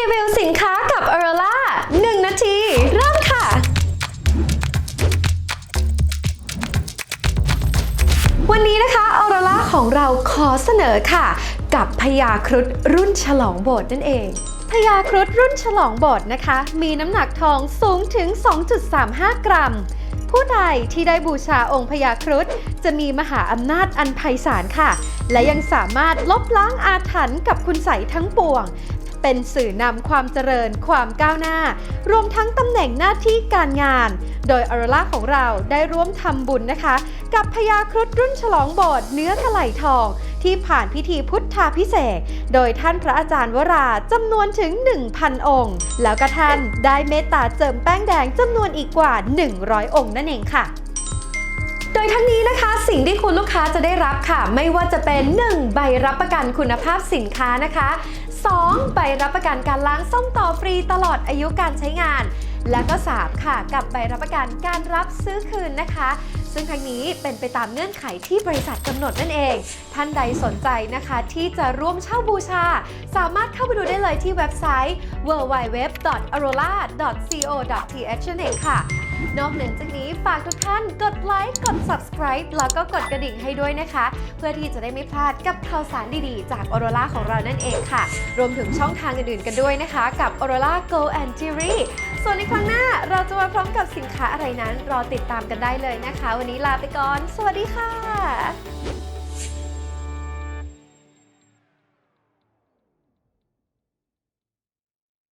รีวิวสินค้ากับ a u r o r a 1นาที เริ่มค่ะ วันนี้นะคะออโรล่าของเราขอเสนอค่ะ กับพญาครุฑรุ่นฉลองโบสถ์นั่นเองพญาครุฑรุ่นฉลองโบสถ์นะคะ มีน้ำหนักทองสูงถึง 2.35 กรัม ผู้ใดที่ได้บูชาองค์พญาครุฑจะมีมหาอำนาจอันไพศาลค่ะ และยังสามารถลบล้างอาถรรพ์กับคุณใสทั้งปวง เป็นสื่อนำความเจริญความก้าวหน้า รวมทั้งตำแหน่งหน้าที่การงาน โดยออโรล่าของเราได้ร่วมทำบุญนะคะ กับพญาครุฑรุ่นฉลองโบสถ์เนื้อถลายทอง ที่ผ่านพิธีพุทธาพิเศษ โดยท่านพระอาจารย์วราจำนวนถึง 1,000 องค์ แล้วก็ท่านได้เมตตาเจิมแป้งแดงจำนวนอีกกว่า 100 องค์นั่นเองค่ะโดยทั้งนี้นะคะสิ่งที่คุณลูกค้าจะได้รับค่ะ ไม่ว่าจะเป็น 1 ใบรับประกันคุณภาพสินค้านะคะ 2 ใบรับประกันการล้างส้มต่อฟรีตลอดอายุการใช้งาน และก็ 3 ค่ะ กับใบรับประกันการรับซื้อคืนนะคะ ซึ่งทั้งนี้เป็นไปตามเงื่อนไขที่บริษัทกำหนดนั่นเอง ท่านใดสนใจนะคะที่จะร่วมเช่าบูชา สามารถเข้าไปดูได้เลยที่เว็บไซต์ www.arola.co.th นั่นเองค่ะ นอกเหนือจากนี้ฝากทุกท่านกดไลค์ กด subscribe แล้วก็กดกระดิ่งให้ด้วยนะคะ เพื่อที่จะได้ไม่พลาดกับข่าวสารดีๆ จาก Aurora ของเรานั่นเองค่ะ รวมถึงช่องทางอื่นๆกันด้วยนะคะ กับ Aurora Go and Jewelry ส่วนในครั้งหน้าเราจะมาพร้อมกับสินค้าอะไรนั้น รอติดตามกันได้เลยนะคะ วันนี้ลาไปก่อน สวัสดีค่ะ